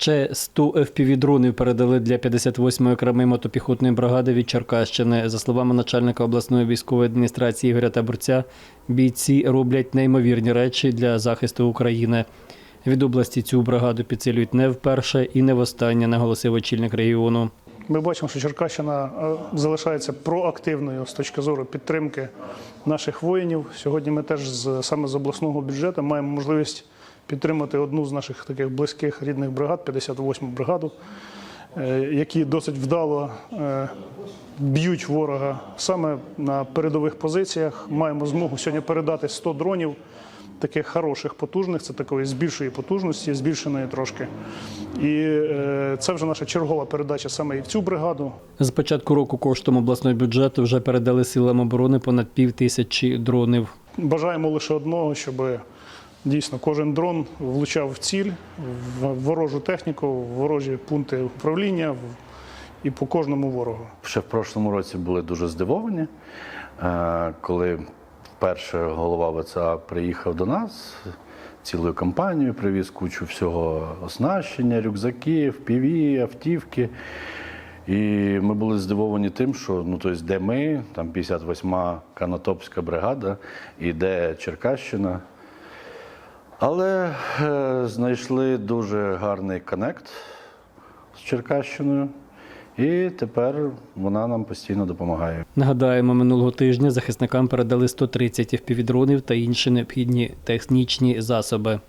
Ще 100 FPV-дронів передали для 58-ї окремої мотопіхотної бригади від Черкащини. За словами начальника обласної військової адміністрації Ігоря Табурця, бійці роблять неймовірні речі для захисту України. Від області цю бригаду підсилюють не вперше і не востаннє, наголосив очільник регіону. Ми бачимо, що Черкащина е, залишається проактивною з точки зору підтримки наших воїнів. Сьогодні ми теж з, саме з обласного бюджету маємо можливість підтримати одну з наших таких близьких рідних бригад, 58-му бригаду, е, які досить вдало е, б'ють ворога саме на передових позиціях. Маємо змогу сьогодні передати 100 дронів. Таких хороших, потужних, це такої з більшої потужності, збільшеної трошки. І е, це вже наша чергова передача саме і в цю бригаду. З початку року коштом обласного бюджету вже передали силам оборони понад пів тисячі дронів. Бажаємо лише одного, щоб дійсно кожен дрон влучав в ціль, в ворожу техніку, в ворожі пункти управління і по кожному ворогу. Ще в прошлому році були дуже здивовані, е, коли вперше голова ВЦА приїхав до нас цілою компанією, привіз кучу всього оснащення, рюкзаків, піві, автівки. І ми були здивовані тим, що ну, тобто, де ми, там 58-ма Канатопська бригада, і де Черкащина. Але е, знайшли дуже гарний коннект з Черкащиною, і тепер вона нам постійно допомагає. Нагадаємо, минулого тижня захисникам передали 130 FPV-дронів та інші необхідні технічні засоби.